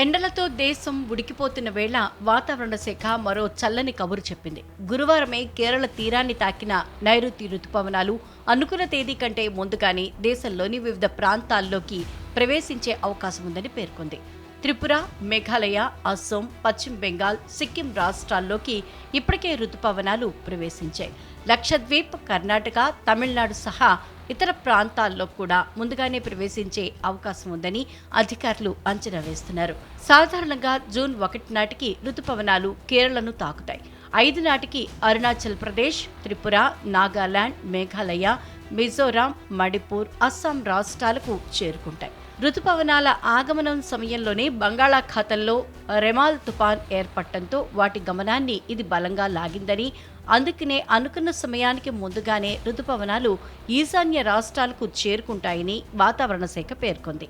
ఎండలతో దేశం ఉడికిపోతున్న వేళ వాతావరణ శాఖ మరో చల్లని కబురు చెప్పింది. గురువారమే కేరళ తీరాన్ని తాకిన నైరుతి రుతుపవనాలు అనుకున్న తేదీ కంటే ముందుగానే దేశంలోని వివిధ ప్రాంతాల్లోకి ప్రవేశించే అవకాశం ఉందని పేర్కొంది. త్రిపుర మేఘాలయ అస్సోం పశ్చిమ బెంగాల్ సిక్కిం రాష్ట్రాల్లోకి ఇప్పటికే రుతుపవనాలు ప్రవేశించాయి. లక్షద్వీప్ కర్ణాటక తమిళనాడు సహా ఇతర ప్రాంతాల్లో కూడా ముందుగానే ప్రవేశించే అవకాశం ఉందని అధికారులు అంచనా వేస్తున్నారు. సాధారణంగా జూన్ ఒకటి నాటికి రుతుపవనాలు కేరళను తాకుతాయి. ఐదు నాటికి అరుణాచల్ ప్రదేశ్ త్రిపుర నాగాలాండ్ మేఘాలయ మిజోరాం మణిపూర్ అస్సాం రాష్ట్రాలకు చేరుకుంటాయి. రుతుపవనాల ఆగమనం సమయంలోనే బంగాళాఖాతంలో రెమాల్ తుపాన్ ఏర్పడటంతో వాటి గమనాన్ని ఇది బలంగా లాగిందని అందుకనే అనుకున్న సమయానికి ముందుగానే రుతుపవనాలు ఈశాన్య రాష్ట్రాలకు చేరుకుంటాయని వాతావరణ శాఖ పేర్కొంది.